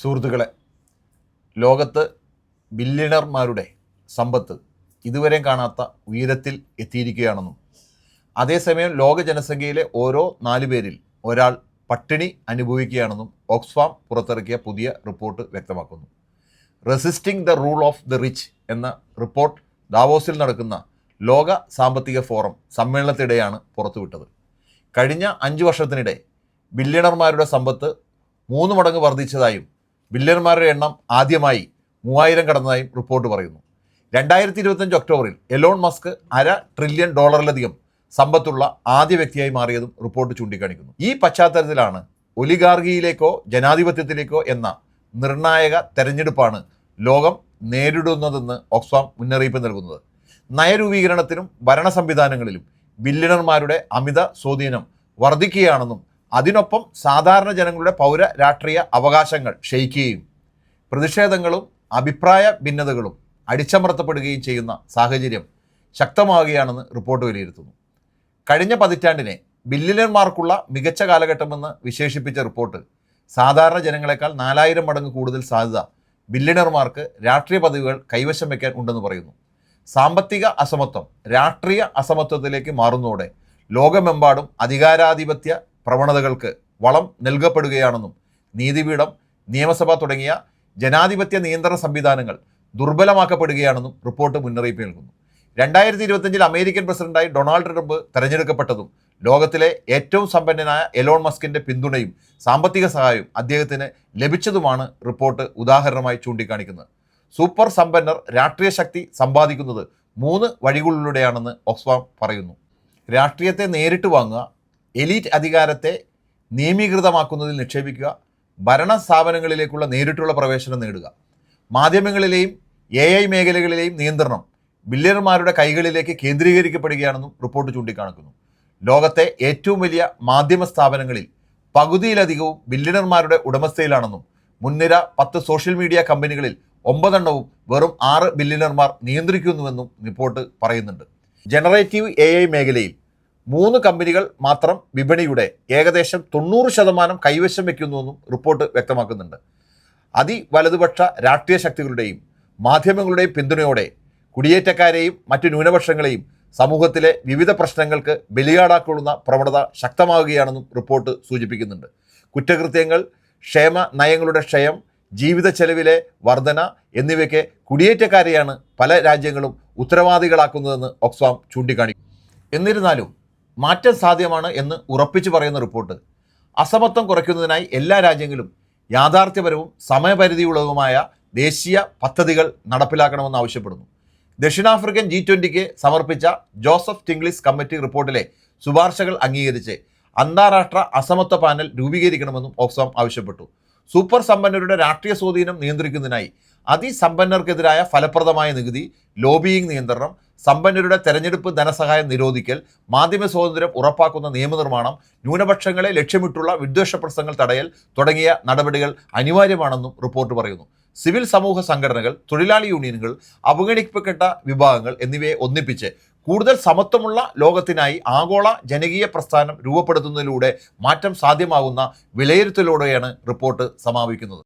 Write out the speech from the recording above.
സുഹൃത്തുക്കളെ ലോകത്ത് ബില്യണർമാരുടെ സമ്പത്ത് ഇതുവരെയും കാണാത്ത ഉയരത്തിൽ എത്തിയിരിക്കുകയാണെന്നും അതേസമയം ലോക ജനസംഖ്യയിലെ ഓരോ നാലു പേരിൽ ഒരാൾ പട്ടിണി അനുഭവിക്കുകയാണെന്നും ഓക്സ്ഫാം പുറത്തിറക്കിയ പുതിയ റിപ്പോർട്ട് വ്യക്തമാക്കുന്നു. Resisting the rule of the rich എന്ന റിപ്പോർട്ട് ദാവോസിൽ നടക്കുന്ന ലോക സാമ്പത്തിക ഫോറം സമ്മേളനത്തിടെയാണ് പുറത്തുവിട്ടത്. കഴിഞ്ഞ അഞ്ച് വർഷത്തിനിടെ ബില്യണർമാരുടെ സമ്പത്ത് മൂന്ന് മടങ്ങ് വർദ്ധിച്ചതായും ബില്യണർമാരുടെ എണ്ണം ആദ്യമായി മൂവായിരം കടന്നതായും റിപ്പോർട്ട് പറയുന്നു. രണ്ടായിരത്തി ഇരുപത്തഞ്ച് ഒക്ടോബറിൽ എലോൺ മസ്ക് അര ട്രില്യൺ ഡോളറിലധികം സമ്പത്തുള്ള ആദ്യ വ്യക്തിയായി മാറിയതും റിപ്പോർട്ട് ചൂണ്ടിക്കാണിക്കുന്നു. ഈ പശ്ചാത്തലത്തിലാണ് ഒലിഗാർഗിയിലേക്കോ ജനാധിപത്യത്തിലേക്കോ എന്ന നിർണായക തെരഞ്ഞെടുപ്പാണ് ലോകം നേരിടുന്നതെന്ന് ഓക്സ്ഫാം മുന്നറിയിപ്പ് നൽകുന്നത്. നയരൂപീകരണത്തിനും ഭരണ സംവിധാനങ്ങളിലും ബില്യണർമാരുടെ അമിത സ്വാധീനം വർദ്ധിക്കുകയാണെന്നും അതിനൊപ്പം സാധാരണ ജനങ്ങളുടെ പൗര രാഷ്ട്രീയ അവകാശങ്ങൾ ക്ഷയിക്കുകയും പ്രതിഷേധങ്ങളും അഭിപ്രായ ഭിന്നതകളും അടിച്ചമർത്തപ്പെടുകയും ചെയ്യുന്ന സാഹചര്യം ശക്തമാവുകയാണെന്ന് റിപ്പോർട്ട് വിലയിരുത്തുന്നു. കഴിഞ്ഞ പതിറ്റാണ്ടിനെ ബില്ലിലന്മാർക്കുള്ള മികച്ച കാലഘട്ടമെന്ന് വിശേഷിപ്പിച്ച റിപ്പോർട്ട് സാധാരണ ജനങ്ങളെക്കാൾ നാലായിരം മടങ്ങ് കൂടുതൽ സാധ്യത ബില്ലിയണർമാർക്ക് രാഷ്ട്രീയ പദവികൾ കൈവശം വയ്ക്കാൻ ഉണ്ടെന്ന് പറയുന്നു. സാമ്പത്തിക അസമത്വം രാഷ്ട്രീയ അസമത്വത്തിലേക്ക് മാറുന്നതോടെ ലോകമെമ്പാടും അധികാരാധിപത്യ പ്രവണതകൾക്ക് വളം നൽകപ്പെടുകയാണെന്നും നീതിപീഠം നിയമസഭ തുടങ്ങിയ ജനാധിപത്യ നിയന്ത്രണ സംവിധാനങ്ങൾ ദുർബലമാക്കപ്പെടുകയാണെന്നും റിപ്പോർട്ട് മുന്നറിയിപ്പ് നൽകുന്നു. രണ്ടായിരത്തി ഇരുപത്തഞ്ചിൽ അമേരിക്കൻ പ്രസിഡന്റായി ഡൊണാൾഡ് ട്രംപ് തെരഞ്ഞെടുക്കപ്പെട്ടതും ലോകത്തിലെ ഏറ്റവും സമ്പന്നനായ എലോൺ മസ്കിന്റെ പിന്തുണയും സാമ്പത്തിക സഹായവും അദ്ദേഹത്തിന് ലഭിച്ചതുമാണ് റിപ്പോർട്ട് ഉദാഹരണമായി ചൂണ്ടിക്കാണിക്കുന്നത്. സൂപ്പർ സമ്പന്നർ രാഷ്ട്രീയ ശക്തി സമ്പാദിക്കുന്നത് മൂന്ന് വഴികളിലൂടെയാണെന്ന് ഓക്സ്ഫാം പറയുന്നു. രാഷ്ട്രീയത്തെ നേരിട്ട് വാങ്ങുക എലീറ്റ് അധികാരത്തെ നിയമീകൃതമാക്കുന്നതിൽ നിക്ഷേപിക്കുക ഭരണ സ്ഥാപനങ്ങളിലേക്കുള്ള നേരിട്ടുള്ള പ്രവേശനം നേടുക. മാധ്യമങ്ങളിലെയും എ ഐ മേഖലകളിലെയും നിയന്ത്രണം ബില്യണർമാരുടെ കൈകളിലേക്ക് കേന്ദ്രീകരിക്കപ്പെടുകയാണെന്നും റിപ്പോർട്ട് ചൂണ്ടിക്കാണിക്കുന്നു. ലോകത്തെ ഏറ്റവും വലിയ മാധ്യമ സ്ഥാപനങ്ങളിൽ പകുതിയിലധികവും ബില്യണർമാരുടെ ഉടമസ്ഥയിലാണെന്നും മുൻനിര പത്ത് സോഷ്യൽ മീഡിയ കമ്പനികളിൽ ഒമ്പതെണ്ണവും വെറും ആറ് ബില്യണർമാർ നിയന്ത്രിക്കുന്നുവെന്നും റിപ്പോർട്ട് പറയുന്നുണ്ട്. ജനറേറ്റീവ് എ മേഖലയിൽ മൂന്ന് കമ്പനികൾ മാത്രം വിപണിയുടെ ഏകദേശം തൊണ്ണൂറ് ശതമാനം കൈവശം വയ്ക്കുന്നുവെന്നും റിപ്പോർട്ട് വ്യക്തമാക്കുന്നുണ്ട്. അതി വലതുപക്ഷ രാഷ്ട്രീയ ശക്തികളുടെയും മാധ്യമങ്ങളുടെയും പിന്തുണയോടെ കുടിയേറ്റക്കാരെയും മറ്റു ന്യൂനപക്ഷങ്ങളെയും സമൂഹത്തിലെ വിവിധ പ്രശ്നങ്ങൾക്ക് ബലിയാടാക്കൊള്ളുന്ന പ്രവണത ശക്തമാവുകയാണെന്നും റിപ്പോർട്ട് സൂചിപ്പിക്കുന്നുണ്ട്. കുറ്റകൃത്യങ്ങൾ ക്ഷേമ നയങ്ങളുടെ ക്ഷയം ജീവിത ചെലവിലെ വർധന എന്നിവയ്ക്ക് കുടിയേറ്റക്കാരെയാണ് പല രാജ്യങ്ങളും ഉത്തരവാദികളാക്കുന്നതെന്ന് ഓക്സ്വാം ചൂണ്ടിക്കാണിക്കും എന്നിരുന്നാലും മാറ്റം സാധ്യമാണ് എന്ന് ഉറപ്പിച്ചു പറയുന്ന റിപ്പോർട്ട്. അസമത്വം കുറയ്ക്കുന്നതിനായി എല്ലാ രാജ്യങ്ങളും യാഥാർത്ഥ്യപരവും സമയപരിധിയുള്ളതുമായ ദേശീയ പദ്ധതികൾ നടപ്പിലാക്കണമെന്ന് ആവശ്യപ്പെടുന്നു. ദക്ഷിണാഫ്രിക്കൻ ജി ട്വന്റിക്ക് സമർപ്പിച്ച ജോസഫ് ടിംഗ്ലിസ് കമ്മിറ്റി റിപ്പോർട്ടിലെ ശുപാർശകൾ അംഗീകരിച്ച് അന്താരാഷ്ട്ര അസമത്വ പാനൽ രൂപീകരിക്കണമെന്നും ഓക്സാം ആവശ്യപ്പെട്ടു. സൂപ്പർ സമ്പന്നരുടെ രാഷ്ട്രീയ സ്വാധീനം നിയന്ത്രിക്കുന്നതിനായി അതിസമ്പന്നർക്കെതിരായ ഫലപ്രദമായ നികുതി ലോബിയിങ് നിയന്ത്രണം സമ്പന്നരുടെ തെരഞ്ഞെടുപ്പ് ധനസഹായം നിരോധിക്കൽ മാധ്യമ സ്വാതന്ത്ര്യം ഉറപ്പാക്കുന്ന നിയമനിർമ്മാണം ന്യൂനപക്ഷങ്ങളെ ലക്ഷ്യമിട്ടുള്ള വിദ്വേഷ പ്രശ്നങ്ങൾ തടയൽ തുടങ്ങിയ നടപടികൾ അനിവാര്യമാണെന്നും റിപ്പോർട്ട് പറയുന്നു. സിവിൽ സമൂഹ സംഘടനകൾ തൊഴിലാളി യൂണിയനുകൾ അവഗണിക്കപ്പെട്ട വിഭാഗങ്ങൾ എന്നിവയെ ഒന്നിപ്പിച്ച് കൂടുതൽ സമത്വമുള്ള ലോകത്തിനായി ആഗോള ജനകീയ പ്രസ്ഥാനം രൂപപ്പെടുത്തുന്നതിലൂടെ മാറ്റം സാധ്യമാകുന്ന വിലയിരുത്തലോടെയാണ് റിപ്പോർട്ട് സമാപിക്കുന്നത്.